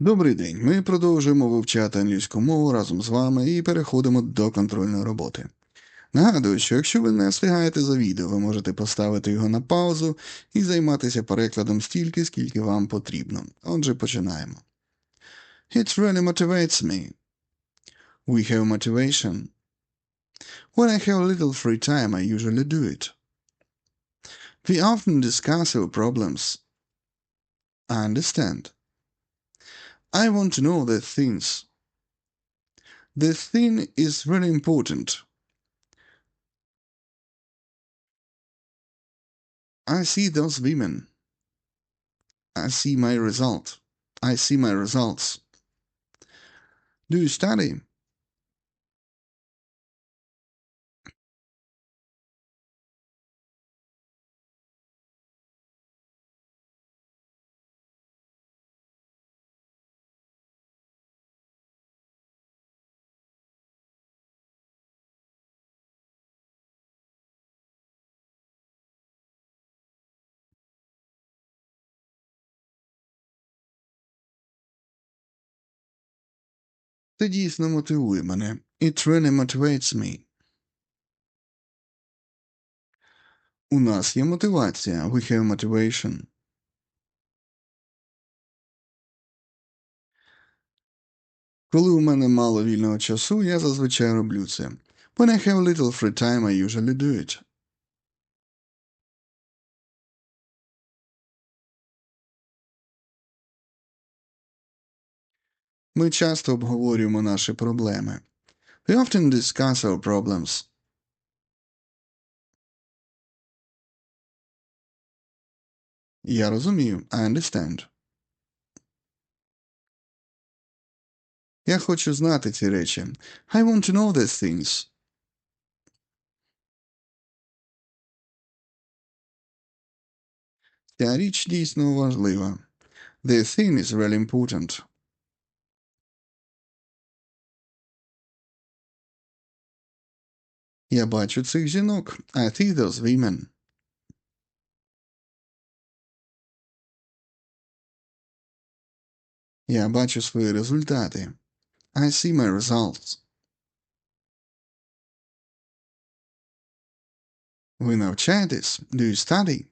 Добрий день. Ми продовжуємо вивчати англійську мову разом з вами і переходимо до контрольної роботи. Нагадую, що якщо ви не встигаєте за відео, ви можете поставити його на паузу і займатися перекладом стільки, скільки вам потрібно. Отже, починаємо. It really motivates me. We have motivation. When I have little free time, I usually do it. We often discuss our problems. I understand. I want to know the things. The thing is very important. I see those women. I see my result. I see my results. Do you study? Це дійсно мотивує мене. It really motivates me. У нас є мотивація. We have motivation. Коли у мене мало вільного часу, я зазвичай роблю це. When I have little free time, I usually do it. Ми часто обговорюємо наші проблеми. We often discuss our problems. Я розумію. I understand. Я хочу знати ці речі. I want to know these things. Ця річ дійсно важлива. The thing is really important. Я бачу цих жінок. I see those women. Я бачу свої результати. I see my results. Ви навчаєтесь? Do you study?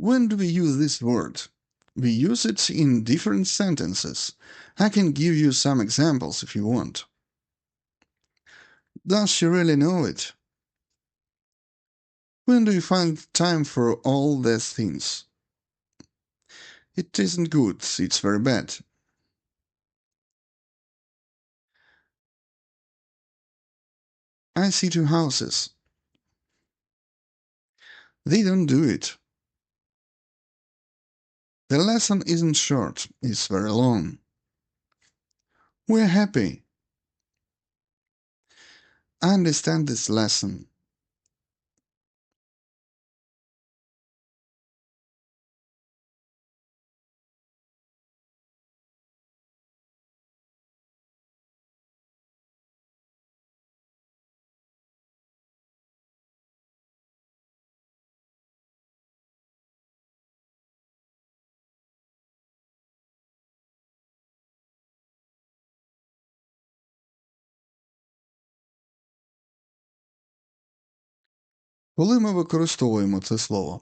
When do we use this word? We use it in different sentences. I can give you some examples if you want. Does she really know it? When do you find time for all these things? It isn't good, it's very bad. I see two houses. They don't do it. The lesson isn't short, it's very long. We're happy. I understand this lesson. Коли ми використовуємо це слово?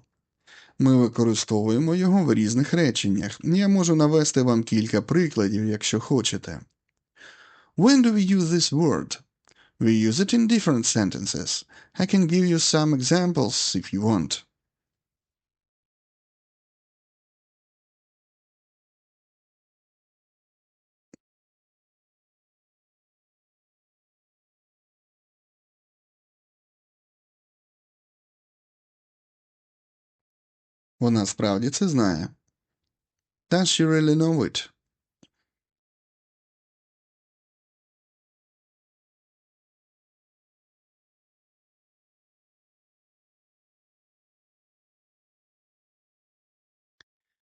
Ми використовуємо його в різних реченнях. Я можу навести вам кілька прикладів, якщо хочете. When do we use this word? We use it in different sentences. I can give you some examples if you want. Вона справді це знає. Does she really know it?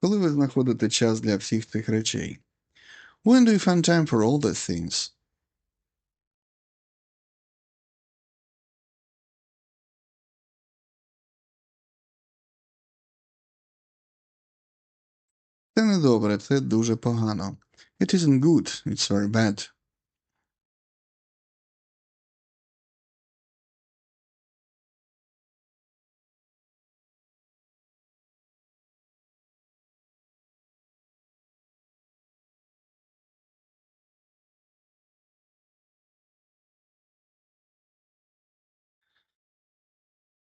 Коли ви знаходите час для всіх цих речей? When do you find time for all these things? Це не добре, це дуже погано. It isn't good, it's very bad.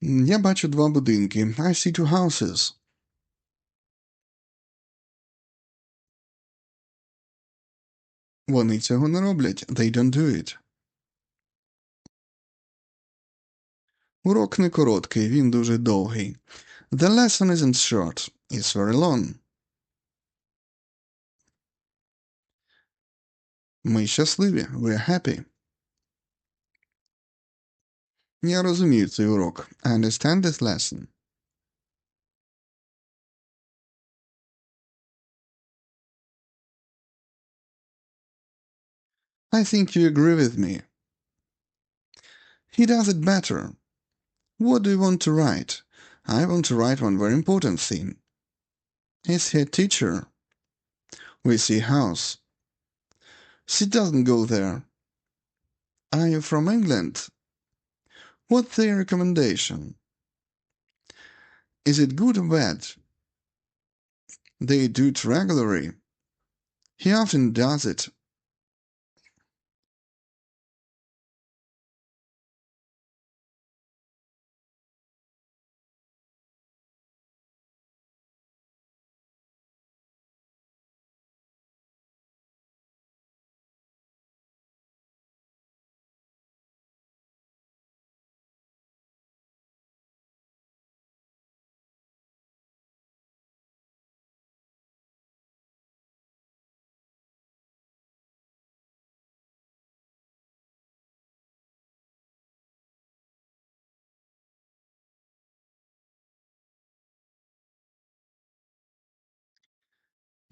М, Я бачу два будинки. I see two houses. Вони цього не роблять. They don't do it. Урок не короткий, він дуже довгий. The lesson isn't short, it's very long. Ми щасливі. We're happy. Я розумію цей урок. I understand this lesson. I think you agree with me. He does it better. What do you want to write? I want to write one very important thing. Is he a teacher? We see house. She doesn't go there. Are you from England? What's their recommendation? Is it good or bad? They do it regularly. He often does it.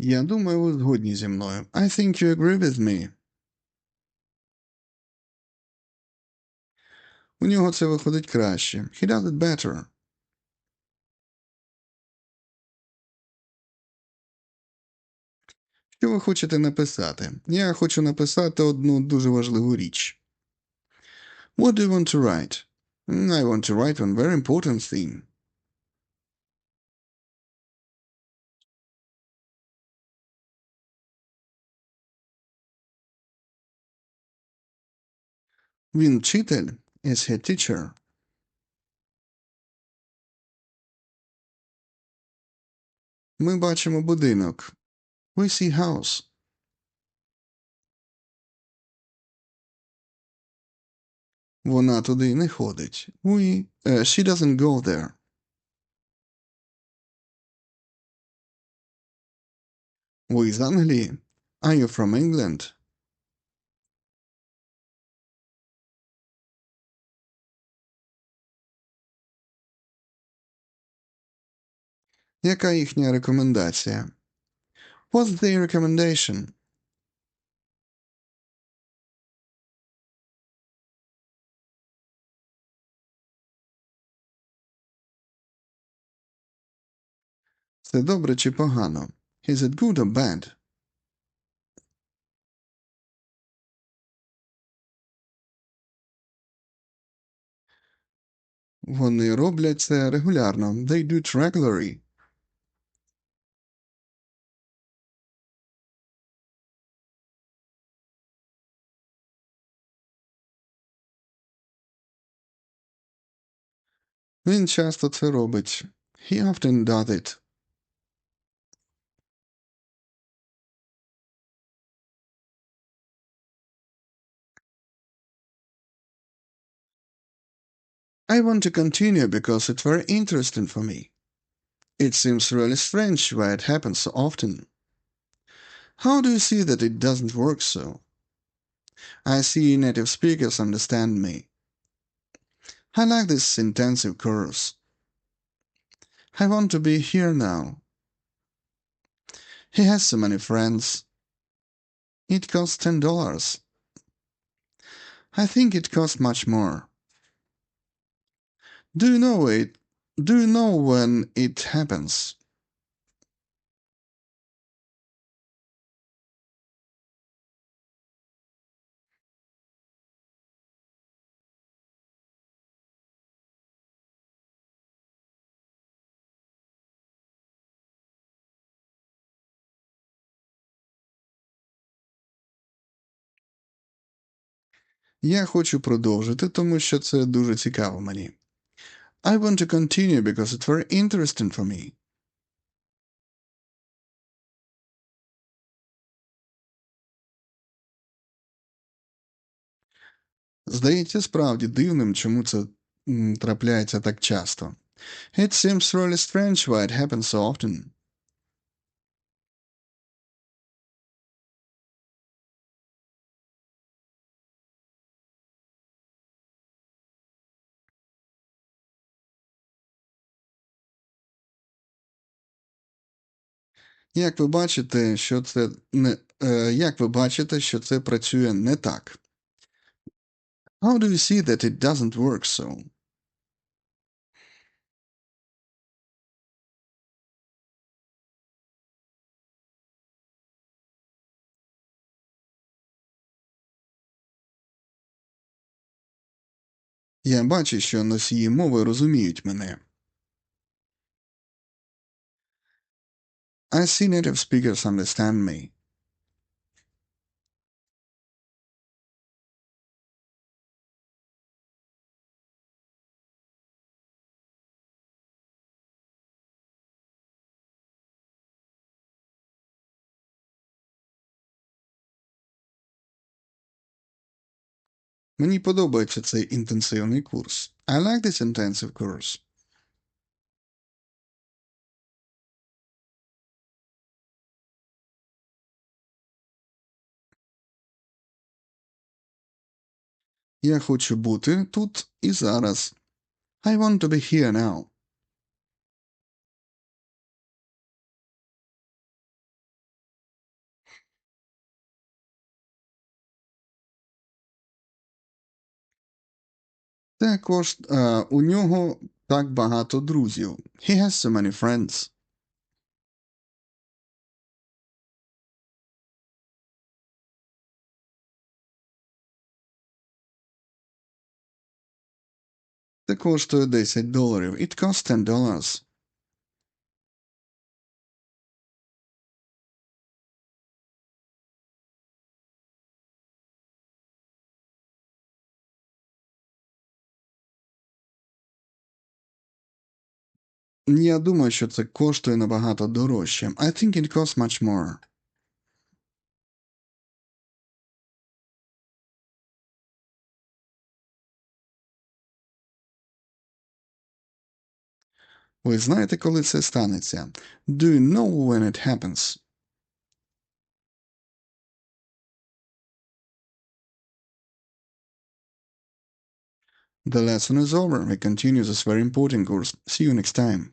Я думаю, ви згодні зі мною. I think you agree with me. У нього це виходить краще. He does it better. Що ви хочете написати? Я хочу написати одну дуже важливу річ. What do you want to write? "Mm, I want to write one very important thing. Він вчитель. Is he a teacher? Ми бачимо будинок. We see house. Вона туди не ходить. We, uh, she doesn't go there. Ви з Англії? Are you from England? Яка їхня рекомендація? What's their recommendation? Це добре чи погано? Is it good or bad? Вони роблять це регулярно. They do it regularly. Він часто це робить. He often does it. I want to continue because it's very interesting for me. It seems really strange why it happens so often. How do you see that it doesn't work so? I see native speakers understand me. I like this intensive course. I want to be here now. He has so many friends. It costs ten dollars. I think it costs much more. Do you know it? Do you know when it happens? Я хочу продовжити, тому що це дуже цікаво мені. I want to continue because it's very interesting for me. Здається справді дивним, чому це трапляється так часто. It seems really strange why it happens so often. Як ви бачите, що це не е, як ви бачите, що це працює не так? How do you see that it doesn't work so? Я бачу, що носії мови розуміють мене. I see native speakers understand me. Мені подобається цей інтенсивний курс. I like this intensive course. Я хочу бути тут і зараз. I want to be here now. Також е, у нього так багато друзів. He has so many friends. Це коштує 10 доларів. It costs 10 dollars. Я думаю, що це коштує набагато дорожче. I think it costs much more. Ви знаєте, коли це станеться? Do you know when it happens? The lesson is over. We continue this very important course. See you next time.